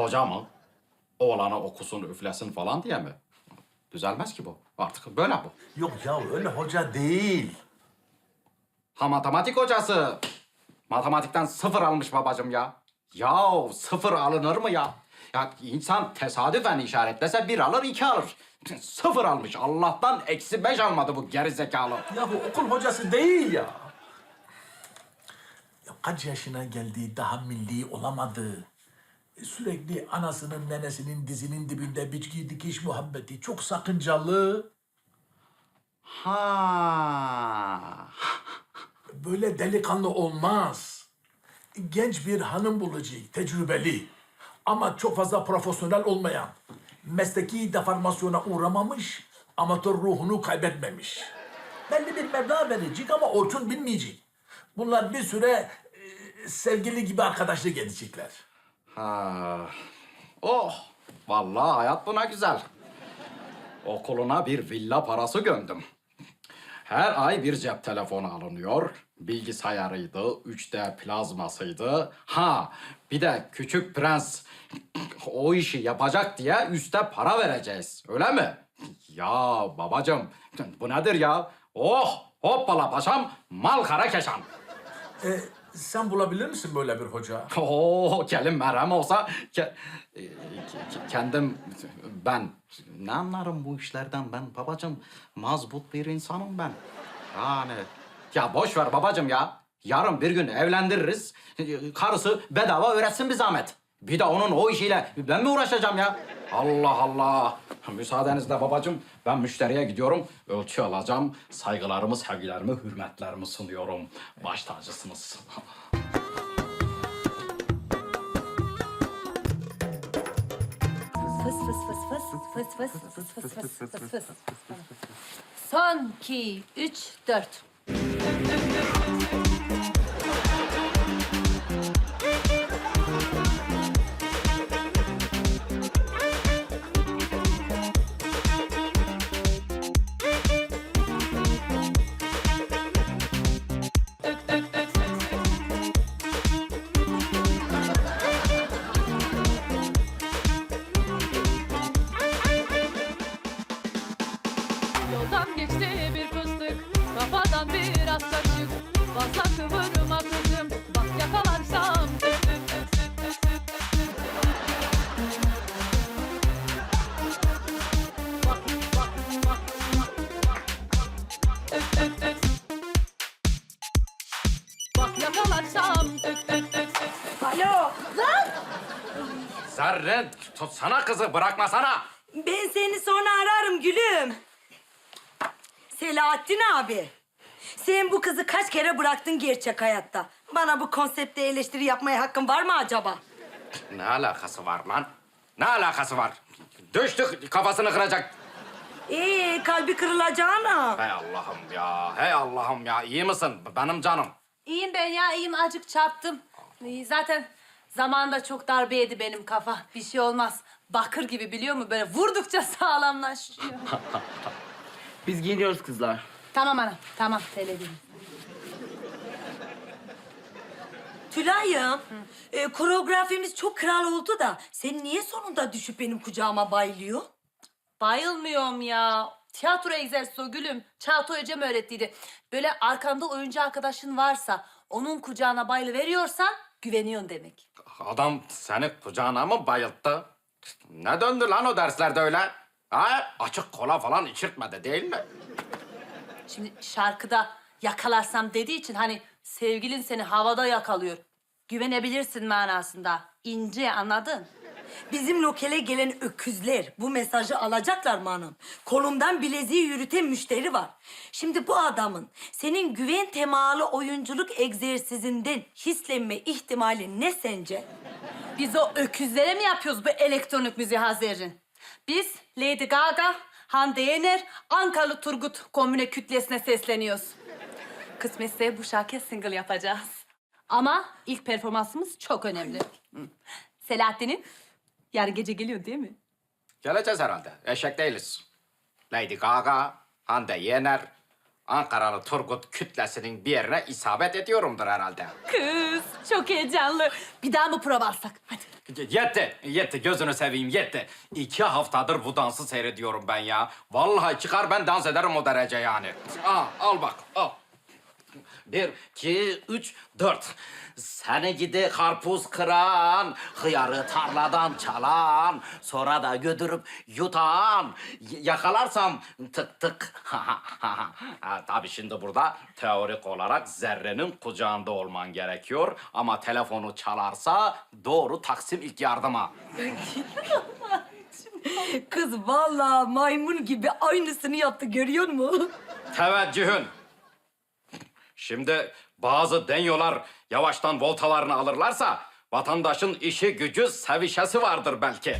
Hoca mı? Oğlanı okusun, üflesin falan diye mi? Düzelmez ki bu. Artık böyle bu. Yok ya öyle hoca değil. Ha matematik hocası. Matematikten sıfır almış babacığım ya. Ya sıfır alınır mı ya? Ya insan tesadüfen işaretlese bir alır, iki alır. Sıfır almış. Allah'tan eksi beş almadı bu geri zekalı. Ya bu okul hocası değil ya. Ya kaç yaşına geldi daha milli olamadı. E, Sürekli anasının nenesinin dizinin dibinde biçki dikiş muhabbeti çok sakıncalı. Ha. Böyle delikanlı olmaz. Genç bir hanım bulacak, tecrübeli. Ama çok fazla profesyonel olmayan. Mesleki deformasyona uğramamış, amatör ruhunu kaybetmemiş. Belli bir meblağ verecek ama Orçun bilmeyecek. Bunlar bir süre e, sevgili gibi arkadaşlık edecekler. Ha. Oh. Vallahi hayat buna güzel. Okuluna bir villa parası gömdüm. Her ay bir cep telefonu alınıyor. Bilgisayarıydı, 3D plazmasıydı. Ha, bir de küçük prens o işi yapacak diye üste para vereceğiz. Öyle mi? Ya babacığım, bu nedir ya? Oh, hoppala paşam, mal kara keşan. E, sen bulabilir misin böyle bir hoca? Oo, kelim merhem olsa ke- e, ke- kendim ben ne anlarım bu işlerden ben babacığım mazbut bir insanım ben. Yani ya boş ver babacığım ya. Yarın bir gün evlendiririz. Karısı bedava öğretsin bir zahmet. Bir de onun o işiyle ben mi uğraşacağım ya? Allah Allah. Müsaadenizle babacığım ben müşteriye gidiyorum. Ölçü alacağım. Saygılarımı, sevgilerimi, hürmetlerimi sunuyorum. Baş tacısınız. Fıs fıs fıs fıs fıs fıs fıs fıs fıs fıs fıs. Son, iki, üç, dört. Yakalarsam Alo, lan! Zerre tutsana kızı bırakmasana. Ben seni sonra ararım gülüm. Selahattin abi. Sen bu kızı kaç kere bıraktın gerçek hayatta? Bana bu konsepte eleştiri yapmaya hakkın var mı acaba? Ne alakası var lan? Ne alakası var? Düştük kafasını kıracak. Ee, kalbi kırılacağına. Hey Allah'ım ya, hey Allah'ım ya. İyi misin benim canım? İyiyim ben ya, iyiyim. Acık çarptım. İyi, Zaten zamanında çok darbe yedi benim kafa. Bir şey olmaz. Bakır gibi biliyor musun? Böyle vurdukça sağlamlaşıyor. Biz giyiniyoruz kızlar. tamam ana, tamam. Televizyon. Tülay'ım, e, koreografimiz çok kral oldu da... ...sen niye sonunda düşüp benim kucağıma bayılıyor? Bayılmıyorum ya. Tiyatro egzersizi o gülüm. Çağatay hocam öğrettiydi. Böyle arkanda oyuncu arkadaşın varsa... ...onun kucağına bayılı veriyorsan güveniyorsun demek. Adam seni kucağına mı bayılttı? Ne döndü lan o derslerde öyle? Ha? Açık kola falan içirtmedi değil mi? Şimdi şarkıda yakalarsam dediği için hani sevgilin seni havada yakalıyor. Güvenebilirsin manasında. İnce anladın? Bizim lokale gelen öküzler bu mesajı alacaklar mı hanım? Kolumdan bileziği yürüten müşteri var. Şimdi bu adamın senin güven temalı oyunculuk egzersizinden hislenme ihtimali ne sence? Biz o öküzlere mi yapıyoruz bu elektronik müziği Hazer'in? Biz Lady Gaga, Hande Yener, Ankara'lı Turgut komüne kütlesine sesleniyoruz. Kısmetse bu şarkı single yapacağız. Ama ilk performansımız çok önemli. Selahattin'in yarın gece geliyor değil mi? Geleceğiz herhalde. Eşek değiliz. Lady Gaga, Hande Yener, Ankaralı Turgut kütlesinin bir yerine isabet ediyorumdur herhalde. Kız çok heyecanlı. Bir daha mı prova alsak? Hadi. Yetti, yetti. Gözünü seveyim, yetti. İki haftadır bu dansı seyrediyorum ben ya. Vallahi çıkar ben dans ederim o derece yani. Al, al bak, al. Bir, iki, üç, dört. Seni gidi karpuz kıran, hıyarı tarladan çalan, sonra da götürüp yutan. Y- Yakalarsam tık tık. ha, tabii şimdi burada teorik olarak zerrenin kucağında olman gerekiyor. Ama telefonu çalarsa doğru Taksim ilk yardıma. Kız vallahi maymun gibi aynısını yaptı görüyor musun? Teveccühün. Şimdi bazı denyolar yavaştan voltalarını alırlarsa vatandaşın işi gücü sevişesi vardır belki.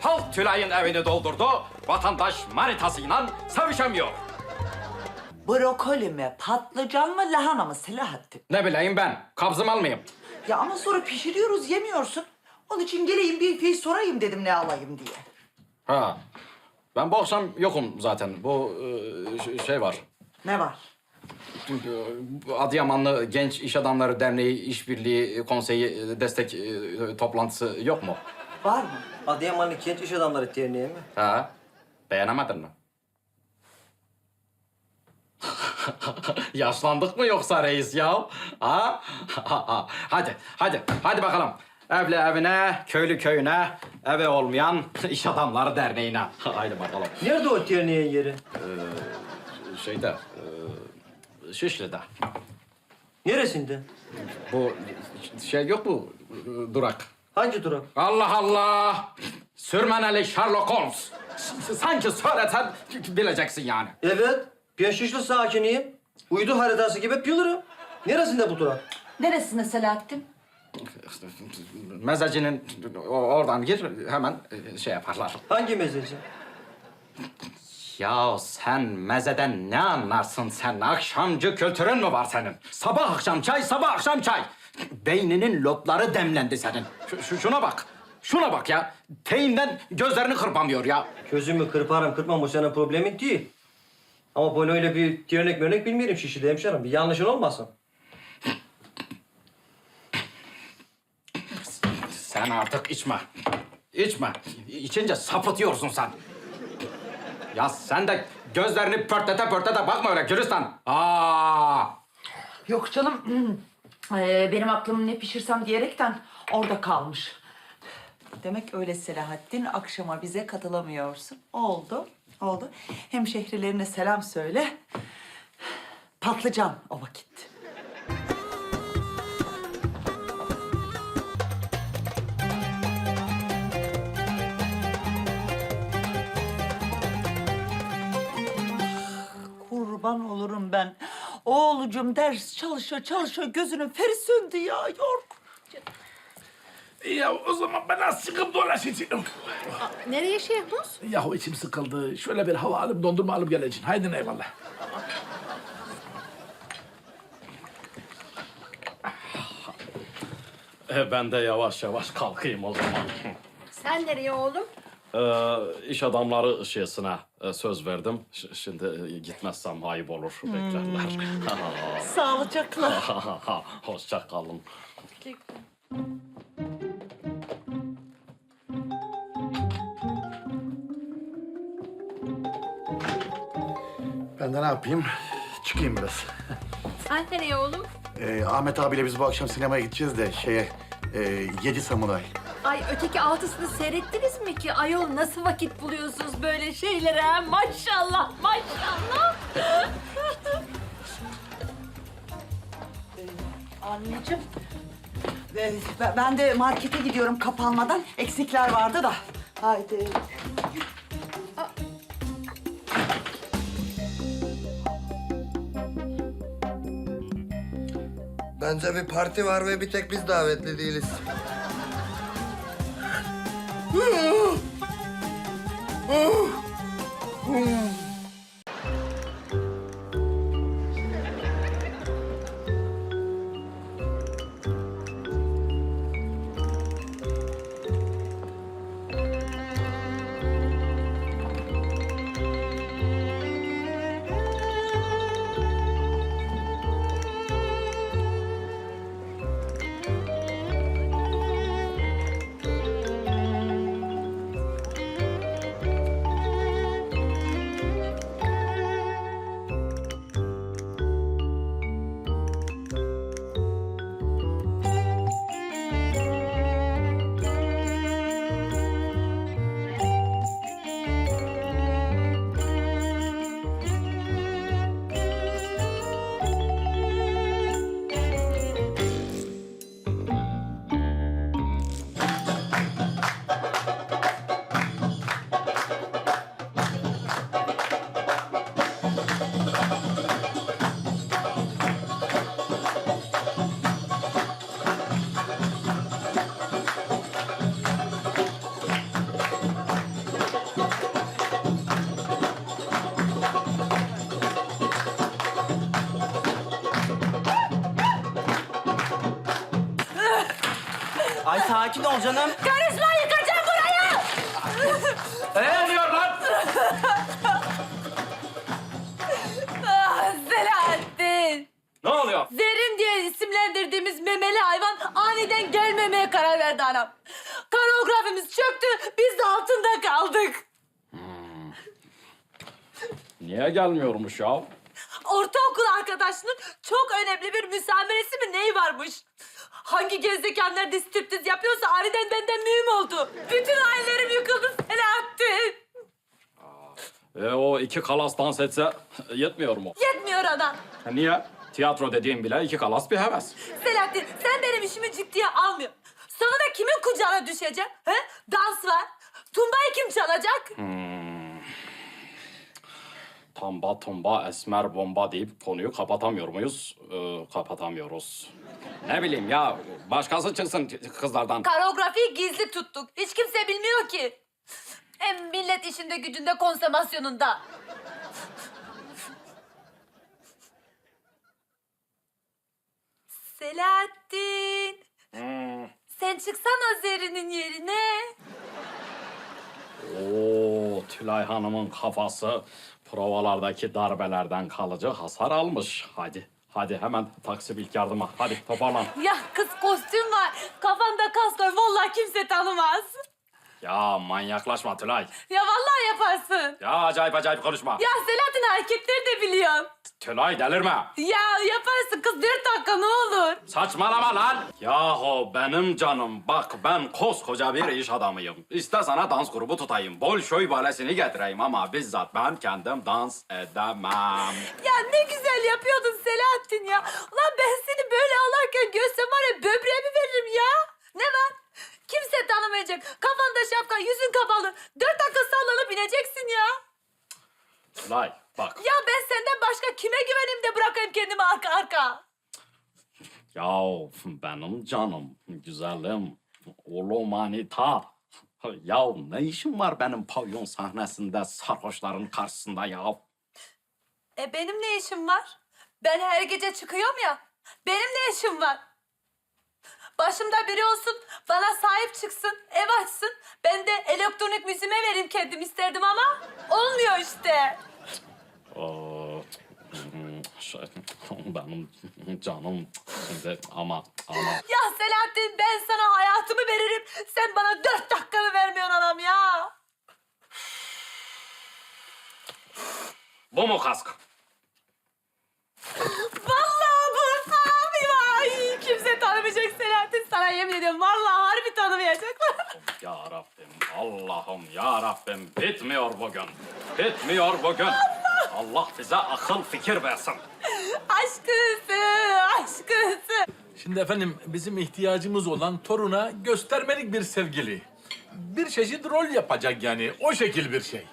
Halk Tülay'ın evini doldurdu, vatandaş manitasıyla sevişemiyor. Brokoli mi, patlıcan mı, lahana mı Selahattin? Ne bileyim ben, kabzım almayayım. Ya ama sonra pişiriyoruz, yemiyorsun. Onun için geleyim bir fiil sorayım dedim ne alayım diye. Ha, ben bu akşam yokum zaten. Bu e, şey var. Ne var? Adıyamanlı Genç İş Adamları Derneği İşbirliği Konseyi e, Destek e, toplantısı yok mu? Var mı? Adıyamanlı Kent İş Adamları Derneği mi? Ha? Beğenemedin mi? Yaşlandık mı yoksa reis ya? Ha? hadi, hadi, hadi bakalım. Evli evine, köylü köyüne, evi olmayan iş adamları derneğine. Haydi bakalım. Nerede o derneğin yeri? Şeyde, e, Şişli'de. Neresinde? Bu şey yok mu durak? Hangi durak? Allah Allah! Sürmeneli Sherlock Holmes. S- Sanki söylesen bileceksin yani. Evet, ben Şişli sakiniyim. Uydu haritası gibi bilirim. Neresinde bu durak? Neresinde Selahattin? Mezecinin oradan gir hemen e, şey yaparlar. Hangi mezeci? Ya sen mezeden ne anlarsın sen? Akşamcı kültürün mü var senin? Sabah akşam çay, sabah akşam çay. Beyninin lobları demlendi senin. Şu, şu- şuna bak. Şuna bak ya. Teyinden gözlerini kırpamıyor ya. Gözümü kırparım kırpmam o senin problemin değil. Ama böyle öyle bir dernek mörnek bilmiyorum Şişli'de hemşerim. Bir yanlışın olmasın. Sen artık içme. İçme. İçince sapıtıyorsun sen. Ya sen de gözlerini pörtlete pörtlete bakma öyle Gülistan. Aa! Yok canım. Ee, benim aklım ne pişirsem diyerekten orada kalmış. Demek öyle Selahattin. Akşama bize katılamıyorsun. Oldu, oldu. Hemşehrilerine selam söyle. Patlıcan o vakit. Kurban olurum ben. Oğlucum ders çalışıyor çalışıyor gözünün feri söndü ya. York. Ya o zaman ben az çıkıp dolaşacağım. Nereye Şehmus? Yahu içim sıkıldı. Şöyle bir hava alıp dondurma alıp geleceğim. Haydi eyvallah. E, ben de yavaş yavaş kalkayım o zaman. Sen nereye oğlum? Ee, iş adamları şeysine e, söz verdim. Ş- şimdi e, gitmezsem ayıp olur. Beklerler. Sağlıcakla. Hoşça kalın. Ben de ne yapayım? Çıkayım biraz. Sen nereye oğlum? Ee, Ahmet abiyle biz bu akşam sinemaya gideceğiz de şeye... E, Yedi Samuray. Ay öteki altısını seyrettiniz mi ki? Ayol nasıl vakit buluyorsunuz böyle şeylere? ha? Maşallah, maşallah. Anneciğim. Ee, ben- ben de markete gidiyorum kapanmadan. Eksikler vardı da. Haydi. Bence bir parti var ve bir tek biz davetli değiliz. Oh. Sakin ol canım. Karışma yıkacağım burayı. Ne oluyor lan? Ah, Selahattin. Ne oluyor? Zerin diye isimlendirdiğimiz memeli hayvan aniden gelmemeye karar verdi anam. Koreografimiz çöktü, biz de altında kaldık. Niye gelmiyormuş ya? Ortaokul arkadaşının çok önemli bir müsameresi mi neyi varmış? Hangi gezegenler de striptiz yapıyorsa aniden benden mühim oldu. Bütün ailelerim yıkıldı Selahattin. E, o iki kalas dans etse yetmiyor mu? Yetmiyor ana. Ha, niye? Tiyatro dediğim bile iki kalas bir heves. Selahattin sen benim işimi ciddiye almıyor. Sonunda kimin kucağına düşeceğim? He? Dans var. Tumbayı kim çalacak? Tamba tumba esmer bomba deyip konuyu kapatamıyor muyuz? Ee, kapatamıyoruz. Ne bileyim ya başkası çıksın kızlardan. Koreografiyi gizli tuttuk. Hiç kimse bilmiyor ki. Hem millet işinde gücünde konsomasyonunda. Selahattin. Sen çıksana Zerrin'in yerine. Oo, Tülay Hanım'ın kafası provalardaki darbelerden kalıcı hasar almış. Hadi, hadi hemen taksi ilk yardıma. Hadi toparlan. Ya kız kostüm var. Kafanda kask var. Vallahi kimse tanımaz. Ya manyaklaşma Tülay. Ya vallahi yaparsın. Ya acayip acayip konuşma. Ya Selahattin hareketleri de biliyorum. Tülay delirme. Ya yaparsın kız dört dakika ne olur. Saçmalama lan. Yahu benim canım bak ben koskoca bir iş adamıyım. İste sana dans grubu tutayım. Bolşoy balesini getireyim ama bizzat ben kendim dans edemem. Ya ne güzel yapıyordun Selahattin ya. Ulan ben seni böyle alarken görsem var ya böbreğimi veririm ya. Ne var? Kimse tanımayacak. Kafanda şapka, yüzün kapalı. Dört dakika sallanıp ineceksin ya. Tülay bak. Ya ben senden başka kime güveneyim de bırakayım kendimi arka arka. Yahu benim canım, güzelim, oğlum manita. Ya ne işin var benim pavyon sahnesinde sarhoşların karşısında ya? E benim ne işim var? Ben her gece çıkıyorum ya. Benim ne işim var? Başımda biri olsun, bana sahip çıksın, ev açsın. Ben de elektronik müziğime vereyim kendim isterdim ama olmuyor işte. Oo, şey, benim canım şimdi ama ama Ya Selahattin ben sana hayatımı veririm. Sen bana dört dakikamı vermiyorsun anam ya. bu mu kask? Ya Rabbim, Allah'ım ya Rabbim bitmiyor bugün. Bitmiyor bugün. Allah bize akıl fikir versin. aşkısı, aşkısı. Şimdi efendim bizim ihtiyacımız olan toruna göstermelik bir sevgili. Bir çeşit rol yapacak yani o şekil bir şey.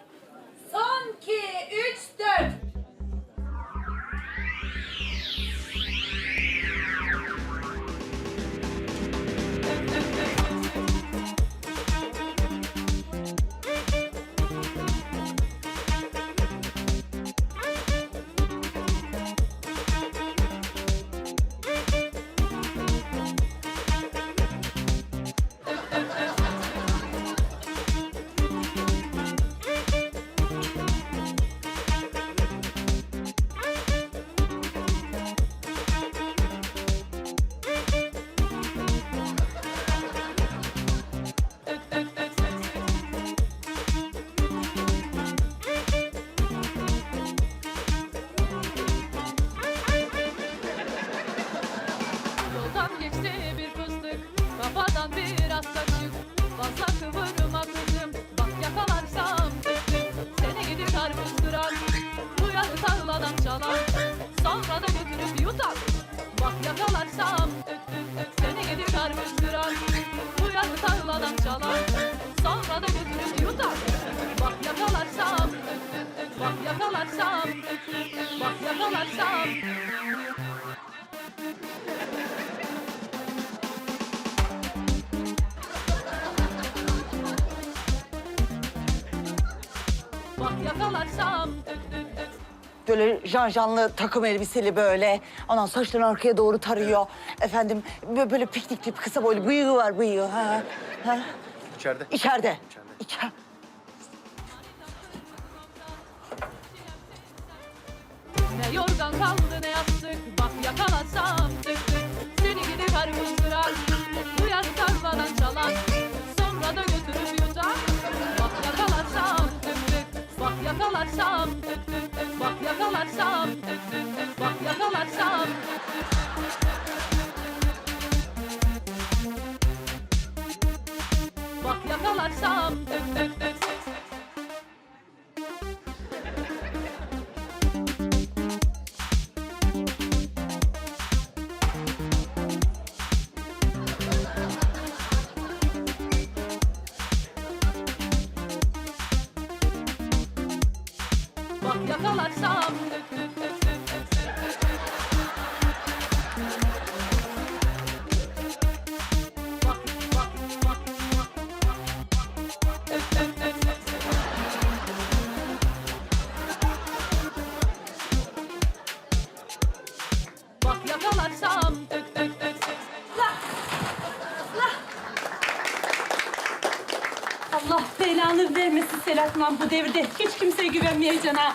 Yakalarsam tık tık tık Seni gidi karpuz kırar Duyar tarladan çalar. Sonra da götürüp yutar. Bak yakalarsam tık tık tık Bak yakalarsam tık tık tık Bak yakalarsam. Bak yakalarsam tık tık Böyle janjanlı takım elbiseli böyle. Ondan saçlarını arkaya doğru tarıyor. Efendim bö- böyle piknik tip kısa boylu bıyığı var bıyığı. Ha, ha. İçeride. İçeride. İçeride. Ne yorgan kaldı ne yastık Bak yakalasam tık tık Seni gidi karpuzduran Duyar tarladan çalan Sonra da götürüp yutar Bak yakalasam tık tık Bak yakalasam tık tık tık Bak tık Bak yakalarsam. Bak yakalarsam tık tık tık tık. Allah belanı vermesin Selahattin bu devirde. Hiç kimseye güvenmeyeceksin ha.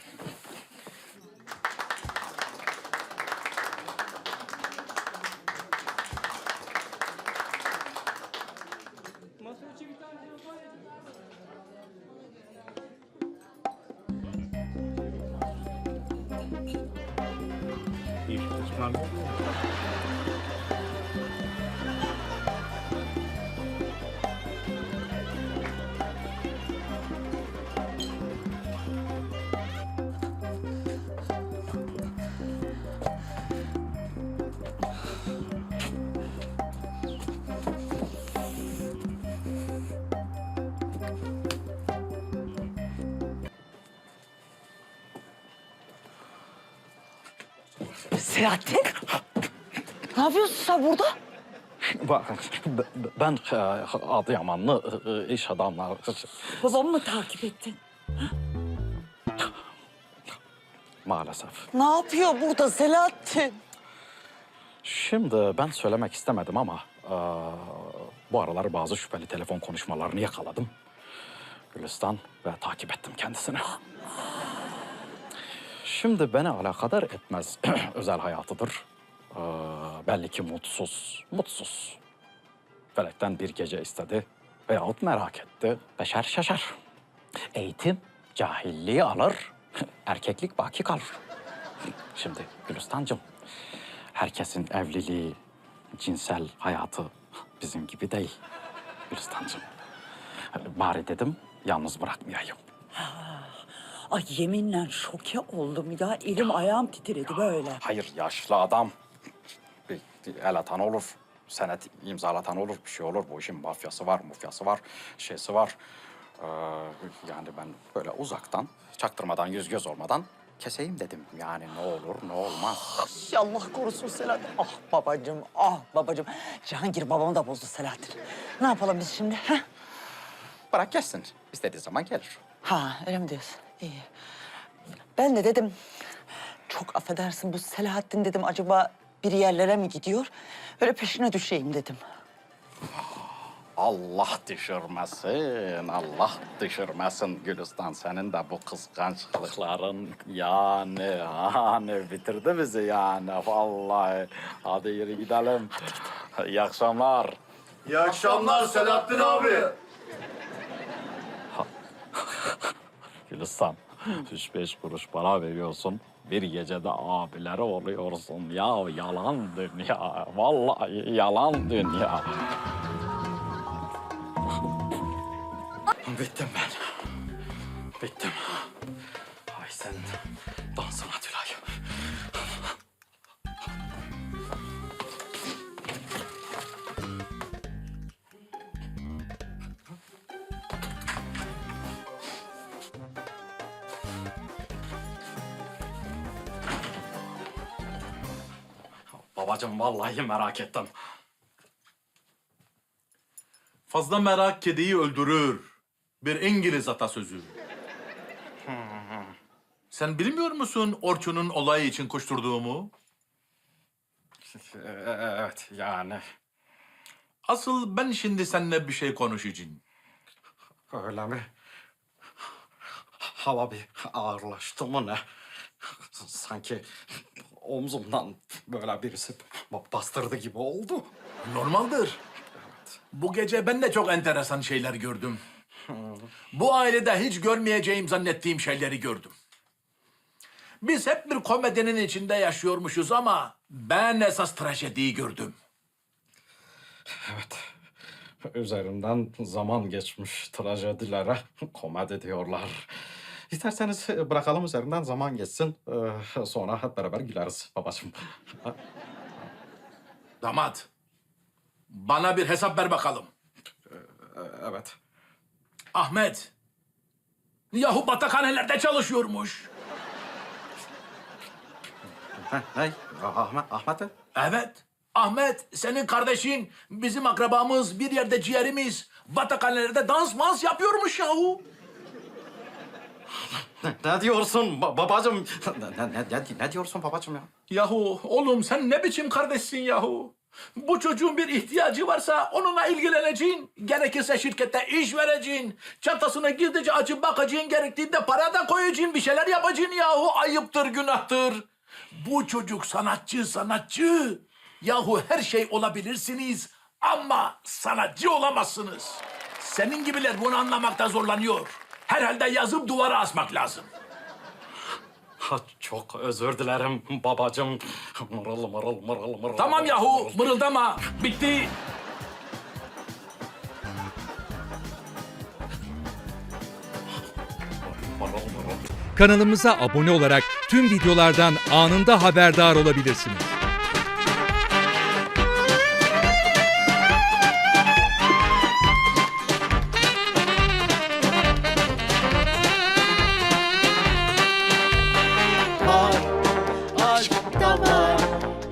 Selahattin. ne yapıyorsun sen burada? Ben, ben e, Adıyamanlı e, iş adamları... Babamı mı takip ettin? Maalesef. Ne yapıyor burada Selahattin? Şimdi ben söylemek istemedim ama e, bu aralar bazı şüpheli telefon konuşmalarını yakaladım. Gülistan ve takip ettim kendisini. Şimdi beni alakadar etmez özel hayatıdır. E, belli ki mutsuz, mutsuz. Felekten bir gece istedi veyahut merak etti. Beşer şaşar. Eğitim cahilliği alır, erkeklik baki kalır. Şimdi Gülistan'cığım, herkesin evliliği, cinsel hayatı bizim gibi değil Gülistan'cığım. Bari dedim yalnız bırakmayayım. Ay yeminle şoke oldum ya. Elim ayağım titredi böyle. Hayır yaşlı adam. Bir, bir el atan olur. Senet imzalatan olur. Bir şey olur. Bu işin mafyası var, mufyası var, şeysi var. Ee, yani ben böyle uzaktan, çaktırmadan, yüz göz olmadan keseyim dedim. Yani ne olur, ne olmaz. Ay, Allah korusun Selahattin. Ah babacığım, ah babacığım. Cihangir babamı da bozdu Selahattin. Ne yapalım biz şimdi? Ha, Bırak gelsin. İstediği zaman gelir. ha öyle mi diyorsun? İyi. Ben de dedim, çok affedersin bu Selahattin dedim acaba bir yerlere mi gidiyor? Öyle peşine düşeyim dedim. Allah düşürmesin, Allah düşürmesin Gülistan. Senin de bu kıskançlıkların yani, hani bitirdi bizi yani vallahi. Hadi yürü gidelim. İyi akşamlar. İyi akşamlar Selahattin abi. Gülistan, üç beş kuruş para veriyorsun. Bir gecede abileri oluyorsun. Ya yalan dünya, vallahi yalan dünya. Bittim ben. Bittim. Babacığım vallahi merak ettim. Fazla merak kediyi öldürür. Bir İngiliz atasözü. Sen bilmiyor musun Orçun'un olayı için koşturduğumu? Evet yani Asıl ben şimdi seninle bir şey konuşacağım. öyle mi? Hava bir ağırlaştı mı ne? Sanki omzumdan böyle birisi bastırdı gibi oldu. Normaldir. Bu gece ben de çok enteresan şeyler gördüm. Bu ailede hiç görmeyeceğim zannettiğim şeyleri gördüm. Biz hep bir komedinin içinde yaşıyormuşuz ama ben esas trajediyi gördüm. Evet. Üzerinden zaman geçmiş trajedilere komedi diyorlar. İsterseniz bırakalım üzerinden zaman geçsin. Ee, Sonra hep beraber güleriz babacığım. Damat, bana bir hesap ver bakalım. Evet. Ahmet, yahu batakhanelerde çalışıyormuş. Ne? ne? Ahmet, Ahmet? Evet. Ahmet, senin kardeşin, bizim akrabamız, bir yerde ciğerimiz, batakhanelerde dans mans yapıyormuş yahu. Ne, ne diyorsun ba-? Ne, ne, ne, ne diyorsun babacığım ya? Yahu oğlum sen ne biçim kardeşsin yahu? Bu çocuğun bir ihtiyacı varsa onunla ilgileneceksin. Gerekirse şirkette iş vereceksin. Çantasını gizlice açıp bakacaksın. Gerektiğinde para da koyacaksın. Bir şeyler yapacaksın yahu. Ayıptır, günahtır. Bu çocuk sanatçı, sanatçı. Yahu her şey olabilirsiniz ama sanatçı olamazsınız. Senin gibiler bunu anlamakta zorlanıyor. Herhalde yazıp duvara asmak lazım. Ha, Çok özür dilerim babacığım. Mırıl mırıl mırıl mırıl. Tamam yahu mırıldama. Bitti. Kanalımıza abone olarak tüm videolardan anında haberdar olabilirsiniz.